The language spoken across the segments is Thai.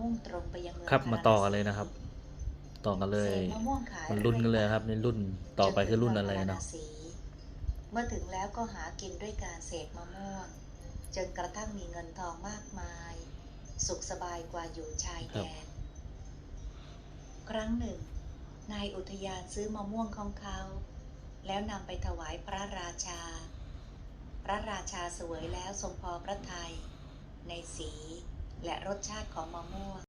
มุ่งตรงไปยังเมืองครับพรมาต่อกันเลยนะครับ ต่อกันเลยเศษมะม่วงขายมันรุ่นกันเลยครับในรุ่นต่อไปคือรุ่นอะไรจเนาะถึงมืองพรณสีเมื่อถึงแล้วก็หากินด้วยการเสกมะม่วงจนกระทั่งมีเงินทองมากมาย สุขสบายกว่าอยู่ชายแดนครั้งหนึ่ง นายอุทยานซื้อมะม่วงของเขา แล้วนำไปถวายพระราชา พระราชาเสวยแล้วทรงพอพระทยัยในสี และรสชาติของมะม่วง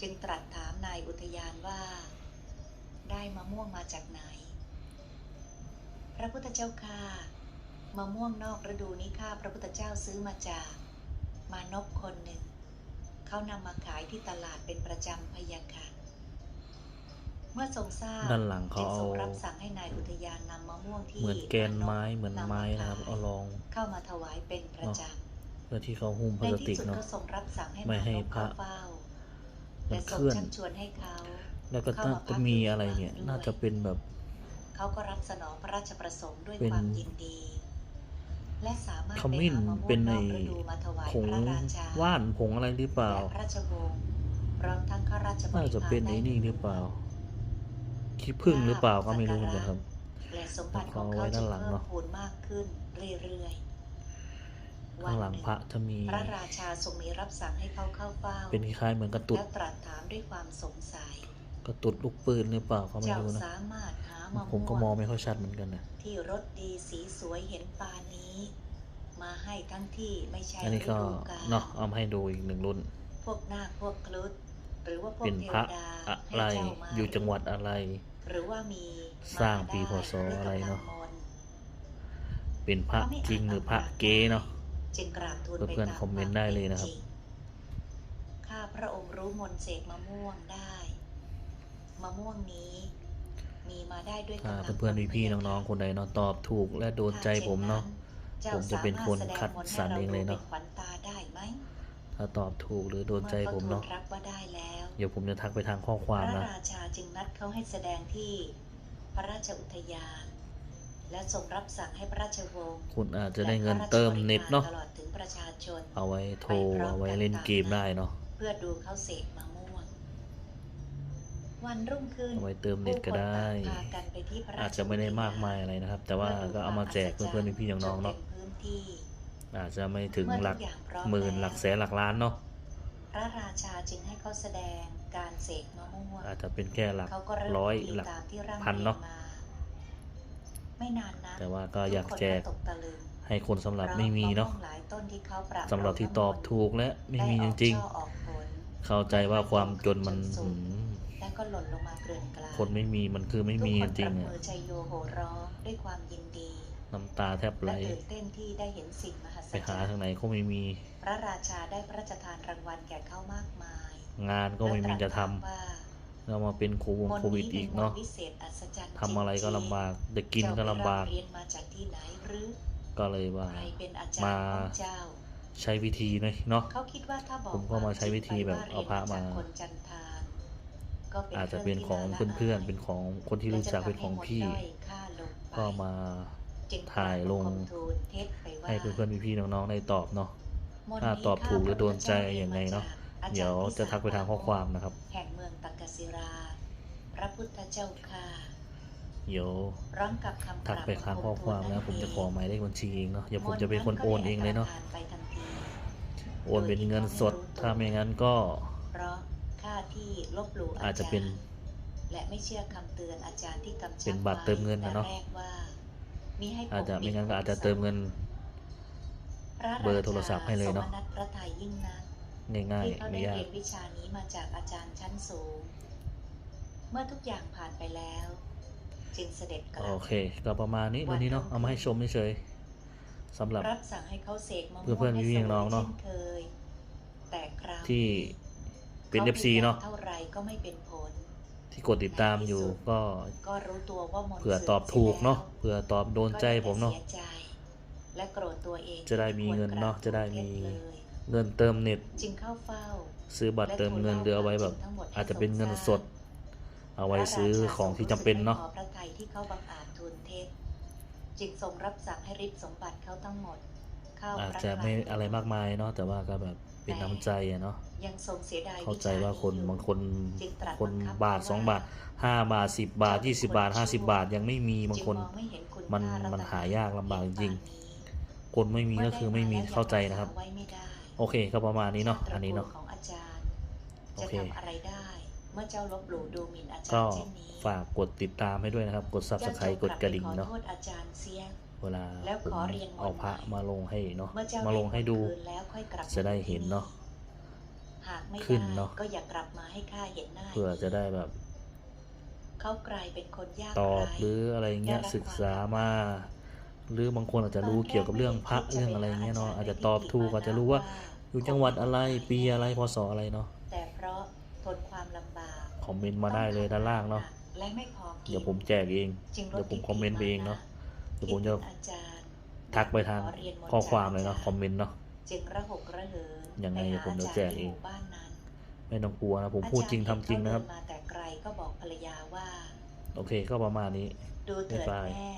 จึงตรัสถามนายอุทยานว่า ได้มะม่วงมาจากไหน พระพุทธเจ้าค่ะมะม่วงนอกฤดูนี้ข้าพระพุทธเจ้าซื้อมาจาก มานพคนหนึ่ง เขานำมาขายที่ตลาดเป็นประจำพยาค่ะ เมื่อทรงทราบด้านหลังเขาจึเอาทรงรับสั่งให้นายอุทยานนำมะม่วงที่เหมือนแกนไม้เหมือนไม้นะครับำาเอาลองเข้ามาถวายเป็นประจเพื่อที่เขาหุ้มำพลาในสติที่กสุดเนาะก็ทรงรับสั่งให้ไม่ให้มานพพระเข้าเฝ้ามัและนทรงเคลื่อนชักชวนให้เขาแล้วก็น่าจะมีอะไรเนี่ยน่าจะเป็นแบบเขาก็รับสนองพระราชประสงค์ด้วยเป็นความยินดีและสามารถขมิ้นไปหามะม่วงเป็นในนอกฤดูมาถวายผงพระราชาว่านผงอะไรหรือเปล่าและพระราชวงศ์พร้อมทั้งข้าราชบริน่าพารจะเป็นไอ้นี่หรือเปล่า ขี้ผึ้งหรือเปล่าก็ไม่รู้เหมือนกันครับและสมบัติของเอาเขาไว้จะด้านหลังเพิ่เนมอะพูนมากขึ้นเรื่อยๆข้างหลังวันนึ่พระจะมีพระราชาทรงมีรับสั่งให้เขาเข้าเฝ้า เป็นคล้ายๆเหมือนกระตุดแล้วตรัสถามด้วยความสงสัยกระตุดลูกปืนหรือเปล่าก็ไม่เจ้ารู้นะสามารถหามะผมก็มม่อวงงไม่ค่อยชัดเหมือนกันนะที่รสดีสีสวยเห็นปานนี้ มาให้ทั้งที่ไม่ใช่อันนี้ก็ฤดูกาลเนาะเอามาให้ดูอีกหนึ่งรุ่น พวกนาคพวกครุฑหรือว่าพวกเป็นเทพวระดาอะให้ไรเจ้ามาอยู่จังหวัดอะไร หรือว่ามีสร้างปีมพศด้อะไรเนอะด้วยกำลังมนต์เป็นพระจริงหรือพระเก๊เนาะจึงกราบทูลเพื่อนๆไปตาคอมเมนต์ได้เลยนะครับวามป็จงข้าพระองค์รู้มนต์เสกมะม่วงได้มะม่วงนี้มีมาได้ด้วยถ้ากำลังเพื่อนๆพี่ๆน้องๆคนใดเนาะตอบถูกและโดนใจผมเนาะถ้ผมจะเป็นคนคัดสรรเองเลยเนอะจ้สมรถแสดงมนต์ให้รดูป็ขวัญตาได้ไหมถ้าตอบถูกหรือโดนใจผมเนาะอขทูลรับว่าได้แล้วเดี๋ยวผมจะทักไปทางข้อคพวามระนะราชาจึงนัดเขาให้แสดงที่พระราชอุทยาน และทรงรับสั่งให้พระราชวงศ์คุณอาจจะได้เงินเติมเน็ตเนาะตลอดถึงประชาชน เอาไว้โทรเอาไว้เล่นเกมได้เนาะ เพื่อดูเขาเสกมะม่วง วันรุ่งขึ้นเอาไว้เติมเน็ตก็ได้ผู้คนต่างพากันไปที่พระรอาจจะไม่ได้มากมายอะไรนะครับ แต่ว่าก็เอามาแจกเพื่อนๆพี่ๆน้องๆเนาะจต็มพื้นที่อาจจะไม่ถึงเมื่อหลัทุกกอย่างพร้อมหมื่นแล้วหลักแสนหลักล้านเนาะ พระราชาจึงให้เขาแสดงการเสกมะม่วงอาจจะเป็นแค่หลักเขาก็เริ่มร้อยพิธีหลักตามที่ร่ำพันเนอะรียมาไม่นานนะแต่ว่าก็อยากแจกตกตะลึงให้คนสำหรับไม่มีเนาะพรมม่วงหลายต้นที่เขาปรับสำหรับที่ตอบถูกและไม่มีจริงได้ออกช่อออกผลๆเข้าใจว่าความจนมันหืมแล้วก็หล่นลงมาเกลื่อนกลาดคนไม่มีมันคือไม่มีจทุกคนริงปๆบอะมือชัยโยโหร้องด้วยความยินดี น้ำตาแทบไหลและตื่นเต้นที่ได้เห็นสิ่งมหัศไปจหารรทางย์ไหนก็ไม่มี พระราชาได้พระราชทานรางวัลแก่เขามากมาย งานก็ไม่มีจะทำแล้วตรัสถามว่าเรามาเป็นครูวงมนต์โควิดนี้อีกป็มเนาะต์วิเศษอัศจรรย์ทำอะไรก็ลำบากจะกินก็ลำบากเจ้ไปเรียนมาจากที่ไหนหรือก็เลยว่าใครเป็นอาจารย์มาของเจ้าใช้วิธีนะเนาะเขาคิดว่าถ้าบอกผมก็มาใช้วิธีแบบควจเอาพระมาจกคนจันทานก็อาจจะเป็นของเพื่อนๆ เป็นของคนที่รู้จักเป็นของพี่ ก็มาถ่ายลงให้เพื่อนๆพี่ๆน้องๆได้ตอบเนาะ ถ้าตอบถูกหรือโดนใจยังไงเนอะเดี๋ยวจะทักไปทางข้อความนะครับ แห่งเมืองตักกศิรา พระพุทธเจ้าค่ะเดี๋ยวพร้อมกับคำทักไปทางข้อความแล้วผมจะขอหมายเลขบัญชีเองเนาะเดี๋ยวผมจะเป็นคนโอนเองเลยเนาะไปทันทีโอนเป็นเงินสดถ้าไม่งั้นก็เพราะข้าที่ลบหลู่อาจจะเป็นและไม่เชื่อคำเตือนอาจารย์ที่กำชับเป็นบัตรเติมเงินนะเนอะแต่แรกว่ามีให้อาจจะไม่งั้นก็อาจจะเติมเงินพระาชา เบอร์โทรศัพท์ให้เลยเนอะสมนัตพระไทยยิ่งนักง่ายที่เขาๆได้ไม่ยาเรีกยนวิชานี้มาจากอาจารย์ชั้นสูง เมื่อทุกอย่างผ่านไปแล้ว จึงเสด็จกลับโอเคก็ประมาณนี้วันนี้เนาะเอามาให้ชมเฉยๆสำหรับรับสั่งให้เขาเสกมะม่วงเพื่อนๆให้พี่ๆน้องๆเนอะสวยช่เคยแต่คราวที่เป็นขา FC เนาะเท่าไรก็ไม่เป็นผลที่กดติดตามอยู่ก็ก็รู้ตัวว่ามนต์เผื่อตอบถูกเนาะเผื่อตอบโดนใจผมเนาะก็ได้ แต่สียใจและโกรธตัวเองจะได้มีเงินเนอะที่จะได้มีควรกราบทูลเทศเลยเงินเติมเน็ตจึงเข้าเฝ้า ซื้อบัตรเติมเงินหรือเอาไว้แบบ อาจจะเป็นเงินสด เอาไว้ซื้อของที่จำเป็นเนาะพระราชทรงรู้สึกไม่พอพระทัยที่เขาบังอาจทูลเท็จจึงทรงรับสั่งให้ริบสมบัติเขาทั้งหมดเข้าอาจพระจะไม่คลังอะไรมากมายเนาะแต่ว่าก็แบบเป็นน้ำใจอะเนาะยังทรงเสียดายเข้าใจชว่าคนอยู่บางคนจึงตรัสคนบังคับาทสองบาทห้าบาทสิบบาทยี่สิบาทห้าสิบาทยังไม่มีบางคนจึมองไม่เห็นคุณมันค่ารัตมันหายากลำบากจริงปานนี้ คนไม่มีก็คือไม่มีเข้าใจนะครับไว้ไม่ได้โอเคก็ประมาณนี้เนาะอันนี้เนาะตรกูลของอาจารย์โอจะเคทำอะไรได้เมื่อเจ้าลบหลู่ดูหมิ่นอาจารก็ย์เช่นนี้ฝากกดติดตามให้ด้วยนะครับ กด subscribe กดกระดิ่งเนาะขอโทษอาจารย์เสียเวลาแล้วผมขอเรียนเอาพระใหม่มาลงให้เนาะเมื่อเจ้ามาลงให้ดูไเงินคืนแล้วค่อยกลับจะได้เห็นเนาะหากไม่ขึ้นได้เนาะก็อย่ากลับมาให้ข้าเห็นหน้าเพื่อจะได้แบบ เขากลายเป็นคนยากตอบไร้หรืออะไรเงี้ยได้รับศึกษามา หรือบางคนอาจจะรู้เกี่ยวกับเรื่องพระเรื่องอะไรเงี้ยเนาะอาจจะตอบถูกอาจจะรู้ว่าอยู่จังหวัดอะไรปีอะไรพศอะไรเนาะแต่เพราะทนความลำบากคอมเมนต์มาได้เลยด้านล่างเนาะและไม่พอกินเดี๋ยวผมแจกเองจึงลเดี๋ยวผมคอมเมนต์ไปเองเนาะเดี๋ยวผมจะคิดถึงอาจารย์ทักไปทางขอเรียนมนต์ข้อความเลยเนาะจกคอมเมนต์เนาะจึงระหกระเหินยังไงไปหาผมจะาแจรกย์เองที่หมู่บ้านนั้นไม่ต้องกลัวนะผมพูดจริงทำจริงนะครับอาจาย์เห็นเขาเดินมาแต่ไกลก็บอกภรรยาว่า โอเคก็ประมาณนี้ดูเถิดบ๊ายบายแม่